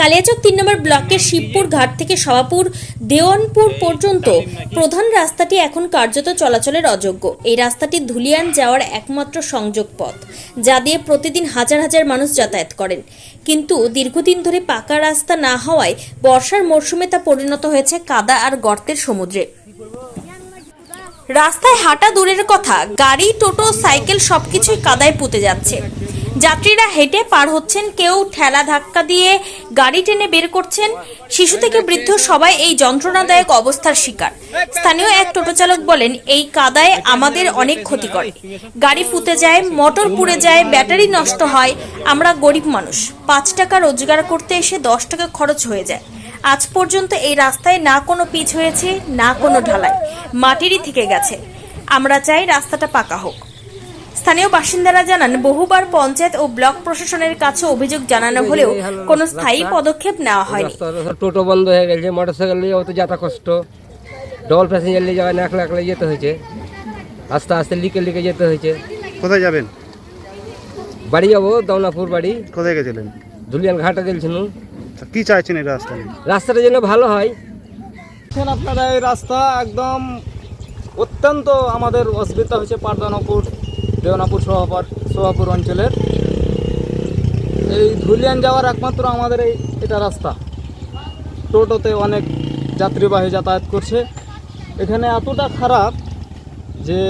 কালিয়াচক তিন নম্বর ব্লকের শিবপুর ঘাট থেকে সভাপুর দেওয়ানপুর পর্যন্ত প্রধান রাস্তাটি এখন কার্যত চলাচলের অযোগ্য। এই রাস্তাটি ধুলিয়ান যাওয়ার একমাত্র সংযোগ পথ, যা দিয়ে প্রতিদিন হাজার হাজার মানুষ যাতায়াত করেন। কিন্তু দীর্ঘদিন ধরে পাকা রাস্তা না হওয়ায় বর্ষার মরশুমে তা পরিণত হয়েছে কাদা আর গর্তের সমুদ্রে। রাস্তায় হাঁটা দূরের কথা, গাড়ি, টোটো, সাইকেল সবকিছুই কাদায় পুঁতে যাচ্ছে। যাত্রীরা হেঁটে পার হচ্ছেন, কেউ ঠেলা ধাক্কা দিয়ে গাড়ি টেনে বের করছেন। শিশু থেকে বৃদ্ধ সবাই এই যন্ত্রণাদায়ক অবস্থার শিকার। স্থানীয় এক টোটো চালক বলেন, এই কাদায় আমাদের অনেক ক্ষতি করে। গাড়ি পুঁতে যায়, মোটর পুড়ে যায়, ব্যাটারি নষ্ট হয়, আমরা গরিব মানুষ। পাঁচ টাকা রোজগার করতে এসে দশ টাকা খরচ হয়ে যায়। আজ পর্যন্ত এই রাস্তায় না কোনো পিচ হয়েছে, না কোনো ঢালাই। মাটিরই থেকে গেছে। আমরা চাই রাস্তাটা পাকা হোক। স্থানীয় বাসিন্দারা জানান বহুবার পঞ্চায়েত ও ব্লক প্রশাসনের কাছে অভিযোগ জানানো হলেও কোনো স্থায়ী পদক্ষেপ নেওয়া হয়নি। টোটো বন্ধ হয়ে গেছে মোটর সাইকেল নিয়ে অত যাতা কষ্ট। ডবল প্যাসেঞ্জার নিয়ে যাওয়া একলা একলা যেতে হয়েছে। আস্তে আস্তে লিকে লিকে যেতে হয়েছে। কোথায় যাবেন? বাড়ি যাব দমনাপুর বাড়ি। কোথায় গেছিলেন? ধুলিয়ান ঘাটে গেছিলাম কি চাইছেন এই রাস্তা রাস্তাটা যেন ভালো হয়। আপনারা এই রাস্তা একদম অত্যন্ত আমাদের অসুবিধা হয়েছে পারদানপুর। দেওনাপুর সোহাপার সোহাপুর অঞ্চলের। এই ধুলিয়ান যাওয়ার একমাত্র আমাদের এই এটা রাস্তা। টোটোতে অনেক যাত্রীবাহী যাতায়াত করছে। এখানে এতটা খারাপ যে